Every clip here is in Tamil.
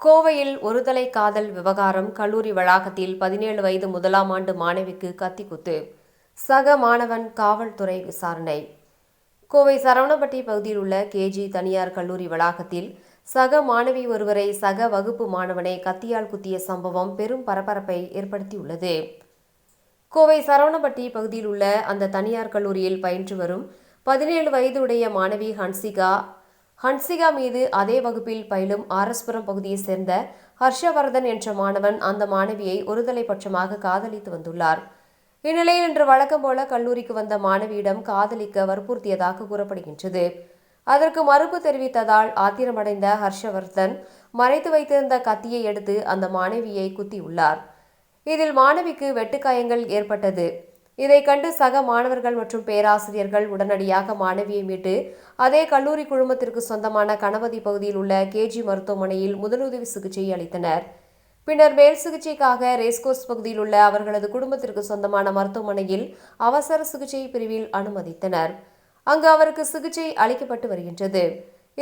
கோவையில் ஒருதலை காதல் விவகாரம் கல்லூரி வளாகத்தில் பதினேழு வயது முதலாம் ஆண்டு மாணவிக்கு கத்திக்குத்து. சக மாணவன் காவல்துறை விசாரணை. கோவை சரவணப்பட்டி பகுதியில் உள்ள கேஜி தனியார் கல்லூரி வளாகத்தில் சக மாணவி ஒருவரை சக வகுப்பு மாணவனை கத்தியால் குத்திய சம்பவம் பெரும் பரபரப்பை ஏற்படுத்தியுள்ளது. கோவை சரவணப்பட்டி பகுதியில் உள்ள அந்த தனியார் கல்லூரியில் பயின்று வரும் பதினேழு வயதுடைய மாணவி ஹன்சிகா ஹன்சிகா மீது அதே வகுப்பில் பயிலும் ஆரஸ்புரம் பகுதியைச் சேர்ந்த ஹர்ஷவர்தன் என்ற மாணவன் அந்த மாணவியை ஒருதலை பட்சமாக காதலித்து வந்துள்ளார். இந்நிலையில் இன்று வழக்கம் போல கல்லூரிக்கு வந்த மாணவியிடம் காதலிக்க வற்புறுத்தியதாக கூறப்படுகின்றது. அதற்கு மறுப்பு தெரிவித்ததால் ஆத்திரமடைந்த ஹர்ஷவர்தன் மறைத்து வைத்திருந்த கத்தியை எடுத்து அந்த மாணவியை குத்தியுள்ளார். இதில் மாணவிக்கு வெட்டுக்காயங்கள் ஏற்பட்டது. இதை கண்டு சக மாணவர்கள் மற்றும் பேராசிரியர்கள் உடனடியாக மாணவியை மீட்டு அதே கல்லூரி குழுமத்திற்கு சொந்தமான கணபதி பகுதியில் உள்ள கேஜி மருத்துவமனையில் முதலுதவி சிகிச்சை அளித்தனர். பின்னர் மேல் சிகிச்சைக்காக ரேஸ்கோர்ஸ் பகுதியில் உள்ள அவர்களது குடும்பத்திற்கு சொந்தமான மருத்துவமனையில் அவசர சிகிச்சை பிரிவில் அனுமதித்தனர். அங்கு அவருக்கு சிகிச்சை அளிக்கப்பட்டு வருகின்றது.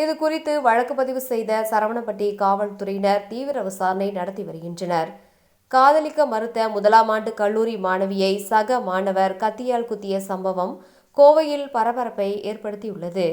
இது குறித்து வழக்கு பதிவு செய்த சரவணப்பட்டி காவல்துறையினர் தீவிர விசாரணை நடத்தி வருகின்றனர். காதலிக்க மறுத்த முதலாம் ஆண்டு கல்லூரி மாணவியை சக மாணவர் கத்தியால் குத்திய சம்பவம் கோவையில் பரபரப்பை ஏற்படுத்தியுள்ளது.